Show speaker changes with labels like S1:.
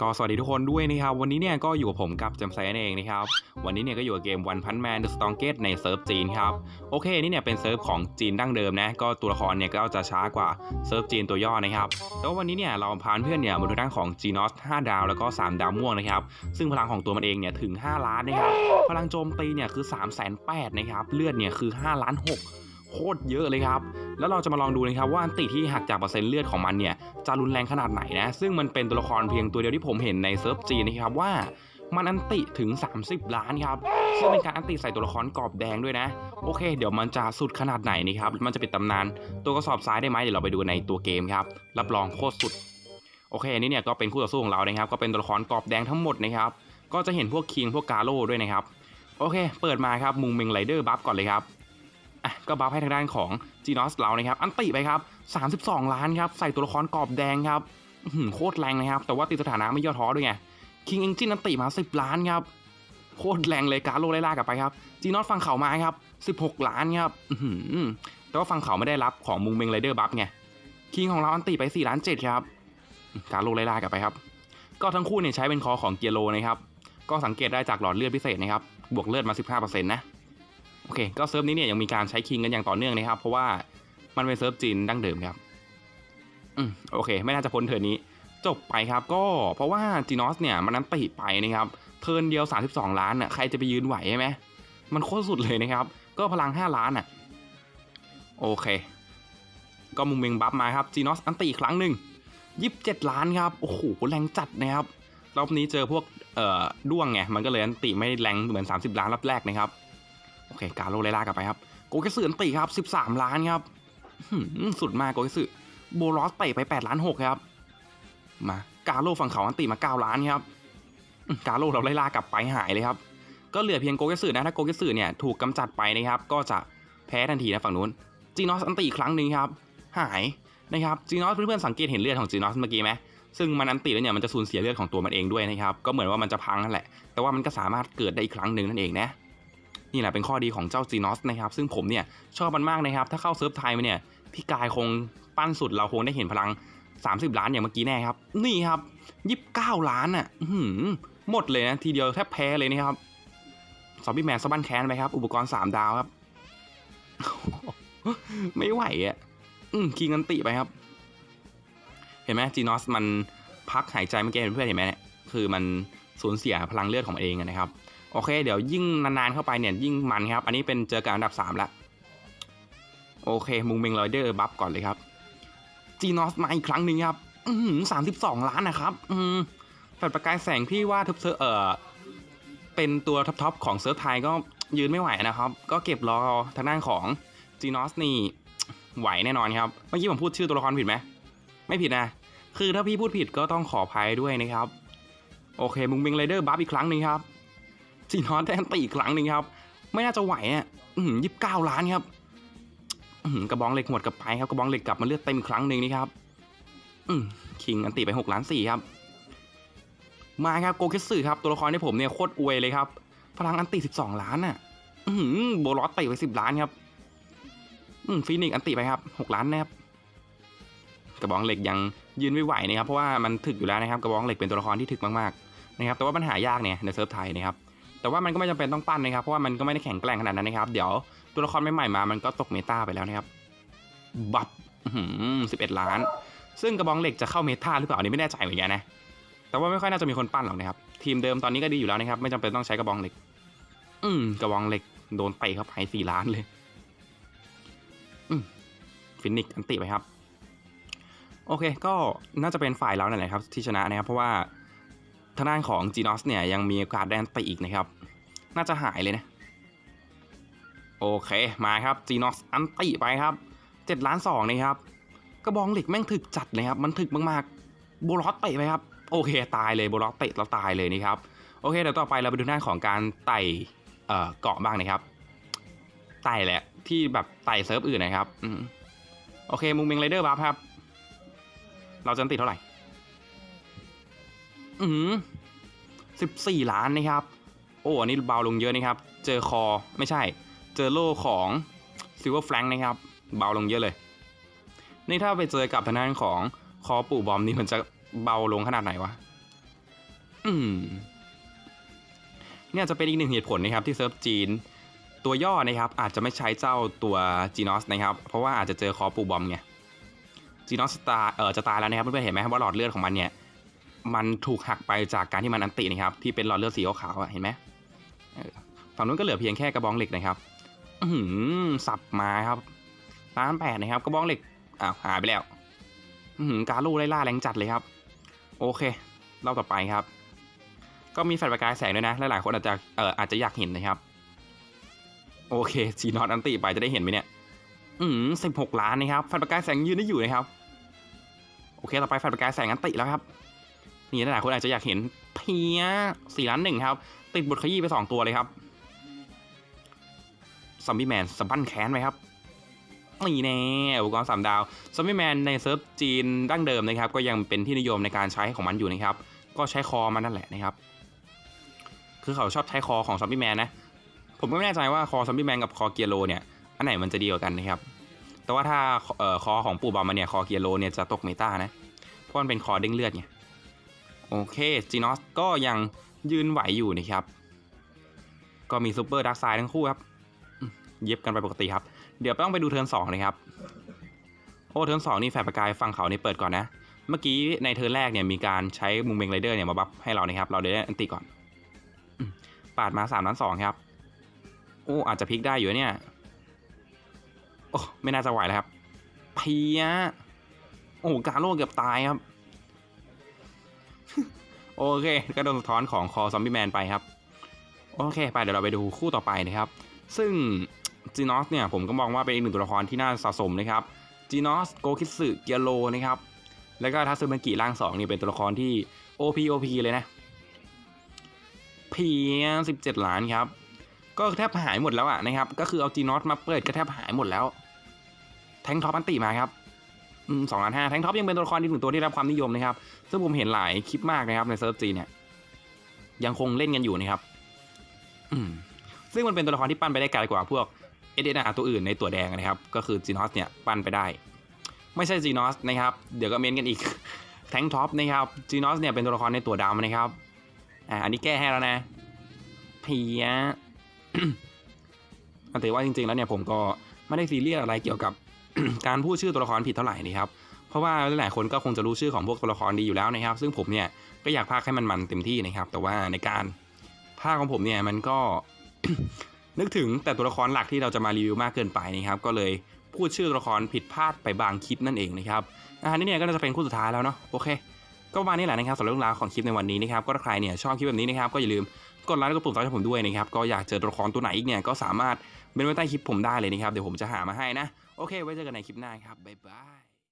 S1: ก็สวัสดีทุกคนด้วยนะครับ วันนี้เนี่ยก็อยู่กับผมกับจำไซนเองนะครับ วันนี้เนี่ยก็อยู่กับเกม One Punch Man The Strongest ในเซิร์ฟจีนครับ โอเค นี่เนี่ยเป็นเซิร์ฟของจีนดั้งเดิมนะ ก็ตัวละครเนี่ยก็จะช้ากว่าเซิร์ฟจีนตัวย่อนะครับแต่ว่าวันนี้เนี่ยเราพานเพื่อนเนี่ยมาดูด้านของ g n o s 5ดาวแล้วก็ 3 ดาวม่วงนะครับ ซึ่งพลังของตัวมันเองเนี่ยถึง 5 ล้านนะครับ พลังโจมตีเนี่ยคือ3 8 0 0 0นะครับ เลือดเนี่ยคือ5ล้าน6 โคตรเยอะเลยครับ แล้วเราจะมาลองดูนะครับว่าอันติที่หักจากเปอร์เซ็นต์เลือดของมันเนี่ยจะรุนแรงขนาดไหนนะ ซึ่งมันเป็นตัวละครเพียงตัวเดียวที่ผมเห็นในเซิร์ฟจีนนะครับว่ามันอันติถึง 30 ล้านครับ ซึ่งเป็นการอันติใส่ตัวละครกรอบแดงด้วยนะ โอเค เดี๋ยวมันจะสุดขนาดไหนนี่ครับ มันจะปิดตำนาน ตัวกระสอบซ้ายได้ไหมเดี๋ยวเราไปดูในตัวเกมครับ รับรองโคตรสุด โอเค อันนี้เนี่ยก็เป็นคู่ต่อสู้ของเรานะครับ ก็เป็นตัวละครกรอบแดงทั้งหมดนะครับ ก็จะเห็นพวกคิงพวกกาโร่ด้วยนะครับ โอเค เปิดมาครับ มุงเมงไรเดอร์บัฟก่อนเลยครับ อะก็บัฟให้ทางด้านของจีนอสเรานะครับอันติไปครับ 32 ล้านครับใส่ตัวละครกรอบแดงครับโคตรแรงนะครับ แต่ว่าติดสถานะไม่ย่อท้อด้วยไงคิงเอ็งจินอันติมา 10 ล้านครับโคตรแรงเลยการโลไล่ล่ากลับไปครับจีนอสฟังเขามาครับ 16 ล้านครับแต่ว่าฟังเขาไม่ได้รับของมุงเมงไรเดอร์บัฟไงคิงของเราอันติไป4ล้าน7ครับการโลไล่ล่ากลับไปครับ ก็ทั้งคู่เนี่ยใช้เป็นคอของเกียโลนะครับก็สังเกตได้จากหลอดเลือดพิเศษนะครับบวกเลือดมา 15%นะ โอเค ก็เซิร์ฟนี้เนี่ยยังมีการใช้คิงกันอย่างต่อเนื่องนะครับ เพราะว่ามันเป็นเซิร์ฟจีนดั้งเดิมครับ อืมโอเค ไม่น่าจะพ้นเทิร์นนี้ จบไปครับก็เพราะว่าจีนอสเนี่ยมันนั้นติไปนะครับเทิร์นเดียว 32 ล้านอะใครจะไปยืนไหวใช่ไหมมันโคตรสุดเลยนะครับ ก็พลัง 5 ล้านอะ โอเค ก็มุมเมงบัฟมาครับจีนอสอันตีอีกครั้งหนึ่ง27 ล้านครับโอ้โหแรงจัดนะครับรอบนี้เจอพวกเอ่อด้วงไงมันก็เลยอันติไม่แรงเหมือน 30 ล้านรอบแรกนะครับ เคการโลไล่ล่ากลับไปครับโกเกสึอันติครับ 13 ล้านครับสุดมากโกเกสึโบลอสเตะไป8ล้าน6ครับ มากาโลฝั่งเขาอันติมา9ล้านครับกาโลเราไล่ล่ากลับไปหายเลยครับ ก็เหลือเพียงโกเกสึนะถ้าโกเกสึเนี่ยถูกกำจัดไปนะครับ ก็จะแพ้ทันทีนะฝั่งนู้นจีนอสอันติอีกครั้งหนึ่งครับ หายนะครับจีนอสเพื่อนๆสังเกตเห็นเลือดของจีนอสเมื่อกี้ไหมซึ่งมันอันติแล้วเนี่ยมันจะสูญเสียเลือดของตัวมันเองด้วยนะครับ ก็เหมือนว่ามันจะพังนั่นแหละ แต่ว่ามันก็สามารถเกิดได้อีกครั้งหนึ่งนั่นเองนะ นี่แหละเป็นข้อดีของเจ้าจีนอสนะครับ ซึ่งผมเนี่ยชอบมันมากนะครับ ถ้าเข้าเซิร์ฟไทยมาเนี่ยพี่กายคงปั้นสุดเราคงได้เห็นพลัง 30 ล้านอย่างเมื่อกี้แน่ครับ นี่ครับ 29 ล้านอะหือหมดเลยนะทีเดียวแทบแพ้เลยนะครับซอมบี้แมนสะบั้นแค้นไปครับ อุปกรณ์ 3 ดาวครับ ไม่ไหวอะคิงอันติไปครับ เห็นไหมจีนอสมันพักหายใจเมื่อกี้เพื่อนเห็นไหมเนี่ยคือมันสูญเสียพลังเลือดของมันเองนะครับ โอเค เดี๋ยวยิ่งนานๆเข้าไปเนี่ยยิ่งมันครับ อันนี้เป็นเจอกันอันดับ3แล้วโอเคมุงเมงรอยเดอร์บัฟก่อนเลยครับจีนอสมาอีกครั้งหนึ่งครับสามสิบสองล้านนะครับอืมแฟลประกายแสงพี่ว่าทุบเซอร์เออเป็นตัวท็อปๆของเซิร์ฟไทยก็ยืนไม่ไหวนะครับ ก็เก็บรอทางด้านของจีนอสนี่ไหวแน่นอนครับ เมื่อกี้ผมพูดชื่อตัวละครผิดไหม ไม่ผิดนะ คือถ้าพี่พูดผิดก็ต้องขออภัยด้วยนะครับ โอเคมุงเมงไรเดอร์บัฟอีกครั้งหนึ่งครับ จีนอสแทนตีอีกครั้งหนึ่งครับ ไม่น่าจะไหวอะยี่สิบเก้าล้านครับกระบองเหล็กหมดกับไปครับกระบองเหล็กกลับมาเลือดเต็มครั้งหนึ่งนี่ครับอืคิงอันตีไปหกล้านสี่ครับ มาครับโกเกสึครับตัวละครที่ผมเนี่ยโคตรอวยเลยครับ พลังอันตีสิบสองล้านอะโบลอสเตะไปสิบล้านครับฟีนิกซ์อันติไปครับหกล้านนะครับกระบองเหล็กยังยืนไม่ไหวนะครับเพราะว่ามันถึกอยู่แล้วนะครับ กระบองเหล็กเป็นตัวละครที่ถึกมากๆนะครับแต่ว่ามันหายากเนี่ยในเซิร์ฟไทยนะครับ แต่ว่ามันก็ไม่จำเป็นต้องปั้นนะครับ เพราะว่ามันก็ไม่ได้แข็งแกร่งขนาดนั้นนะครับ เดี๋ยวตัวละครใหม่ๆมา มันก็ตกเมตาไปแล้วนะครับบัตสิบเอ็ดล้าน ซึ่งกระบองเหล็กจะเข้าเมตาหรือเปล่าอันนี้ไม่แน่ใจเหมือนกันนะ แต่ว่าไม่ค่อยน่าจะมีคนปั้นหรอกนะครับ ทีมเดิมตอนนี้ก็ดีอยู่แล้วนะครับ ไม่จำเป็นต้องใช้กระบองเหล็ก อืมกระบองเหล็กโดนเตะเข้าไปสี่ล้านเลย อืมฟินิกซ์อันติไปครับ โอเค ก็น่าจะเป็นฝ่ายเรานั่นแหละครับ ที่ชนะนะครับ เพราะว่า ทางด้านของจีนอสเนี่ยยังมีโอกาสแดนไปอีกนะครับ น่าจะหายเลยนะ โอเคมาครับจีนอสอันติไปครับเจ็ดล้านสองนะครับกระบองเหล็กแม่งถึกจัดเลยครับ มันถึกมากๆโบลอสเตะไปครับ โอเคตายเลยโบลอสเตะแล้วตายเลยนี่ครับ โอเคเดี๋ยวต่อไปเราไปดูหน้านของการไต่เอ่อเกาะบ้างนะครับ ไต่แหละที่แบบไต่เซิร์ฟอื่นนะครับอืมโอเคมุงเมงไรเดอร์บัฟครับ เราจะติดเท่าไหร่ อืมสิบสี่ล้านนะครับ โอ้ อันนี้เบาลงเยอะนะครับ เจอคอไม่ใช่ เจอโล่ของซิลเวอร์แฟงนะครับ เบาลงเยอะเลย นี่ถ้าไปเจอกับทางด้านของคอปู่บอมนี่มันจะเบาลงขนาดไหนวะ อืมเนี่ยจะเป็นอีกหนึ่งเหตุผลนะครับที่เซิร์ฟจีน ตัวย่อนะครับ อาจจะไม่ใช้เจ้าตัวจีนอสนะครับ เพราะว่าอาจจะเจอคอปูบอมไงจีนอสตาเออจะตายแล้วนะครับเพื่อนๆเห็นไหมว่าหลอดเลือดของมันเนี่ย มันถูกหักไปจากการที่มันอันตินะครับ ที่เป็นหลอดเลือดสีขาวๆเห็นไหมฝั่งนู้นก็เหลือเพียงแค่กระบองเหล็กนะครับอือหือสับมาครับล้านแปดนะครับกระบองเหล็กอ้าวหายไปแล้วอือหือการลู่ไล่ล่าแรงจัดเลยครับ โอเครอบต่อไปครับ ก็มีแฟลชประกายแสงด้วยนะหลายๆคนอาจจะเอออาจจะอยากเห็นนะครับ โอเคจีนอตอันติไปจะได้เห็นไหมเนี่ย อืมสิบหกล้านนะครับแฟลชประกายแสงยืนได้อยู่นะครับ โอเค ต่อไปแฟลชประกายแสงอันติแล้วครับ นี่หลายคนอาจจะอยากเห็นเพียสี่ล้านหนึ่งครับ ติดบทขยี้ไปสองตัวเลยครับซอมบี้แมนสะบั้นแค้นไหมครับนี่แน่อุปกรณ์สามดาวซอมบี้แมนในเซิร์ฟจีนดั้งเดิมนะครับ ก็ยังเป็นที่นิยมในการใช้ของมันอยู่นะครับ ก็ใช้คอมันนั่นแหละนะครับ คือเขาชอบใช้คอของซอมบี้แมนนะ ผมก็ไม่แน่ใจว่าคอซอมบี้แมนกับคอเกียโลเนี่ย อันไหนมันจะดีกว่ากันนะครับ แต่ว่าถ้าคอของปู่บอมมันเนี่ยคอเกียโลเนี่ยจะตกเมตานะ เพราะมันเป็นคอเด้งเลือดไง โอเคจีนอสก็ยังยืนไหวอยู่นะครับ ก็มีซูเปอร์ดักไซด์ทั้งคู่ครับ เย็บกันไปปกติครับ เดี๋ยวต้องไปดูเทิร์นสองนะครับ โอ้เทิร์นสองนี่แฟร์ประกายฝั่งเขานี่เปิดก่อนนะ เมื่อกี้ในเทิร์นแรกเนี่ยมีการใช้มุงเบงไรเดอร์เนี่ยมาบัฟให้เรานะครับ เราได้อันติก่อน ปาดมา3ล้านสองครับ โอ้อาจจะพลิกได้อยู่เนี่ย โอ้ไม่น่าจะไหวแล้วครับ เพียโอ้การโลกเกือบตายครับ โอเคก็โดนสะท้อนของคอซอมบี้แมนไปครับ โอเค ไปเดี๋ยวเราไปดูคู่ต่อไปนะครับ ซึ่งจีนอสเนี่ยผมก็มองว่าเป็นอีกหนึ่งตัวละครที่น่าสะสมนะครับจีนอสโกคิสึเกียโลนะครับแล้วก็ทัสึมากิร่างสองนี่เป็นตัวละครที่ OP OP เลยนะเพียง17 ล้านครับ ก็แทบหายหมดแล้วอะนะครับ ก็คือเอาจีนอสมาเปิดก็แทบหายหมดแล้ว แทงท็อปอันติมาครับ สองล้านห้าแทงท็อปยังเป็นตัวละครอีกหนึ่งตัวที่ได้รับความนิยมนะครับ ซึ่งผมเห็นหลายคลิปมากนะครับในเซิร์ฟจีเนี่ย ยังคงเล่นกันอยู่นะครับซึ่งมันเป็นตัวละครที่ปั้นไปได้ไกลกว่าพวกเอเดนาตัวอื่นในตัวแดงนะครับ ก็คือจีนอสเนี่ยปั้นไปได้ ไม่ใช่จีนอสนะครับ เดี๋ยวก็เม้นกันอีกแทงท็อปนะครับจีนอสเนี่ยเป็นตัวละครในตัวดำนะครับอ่าอันนี้แก้ให้แล้วนะเพียแต่ว่าจริงๆแล้วเนี่ยผมก็ไม่ได้ซีเรียสอะไรเกี่ยวกับ การพูดชื่อตัวละครผิดเท่าไหร่นะครับเพราะว่าหลายคนก็คงจะรู้ชื่อของพวกตัวละครดีอยู่แล้วนะครับ ซึ่งผมเนี่ยก็อยากพากให้มันมันเต็มที่นะครับ แต่ว่าในการพากของผมเนี่ยมันก็นึกถึงแต่ตัวละครหลักที่เราจะมารีวิวมากเกินไปนะครับ ก็เลยพูดชื่อตัวละครผิดพลาดไปบางคลิปนั่นเองนะครับอันนี้เนี่ยก็จะเป็นคู่สุดท้ายแล้วเนาะโอเค ก็ประมาณนี้แหละนะครับสำหรับเรื่องราวของคลิปในวันนี้นะครับก็ถ้าใครเนี่ยชอบคลิปแบบนี้นะครับก็อย่าลืมกดไลค์แล้วก็ปุ่มซับให้ผมด้วยนะครับก็อยากเจอตัวละครตัวไหนอีกเนี่ยก็สามารถเป็นไว้ใต้คลิปผมได้เลยนะครับเดี๋ยวผมจะหามาให้นะ โอเค ไว้เจอกันในคลิปหน้าครับ บ๊ายบาย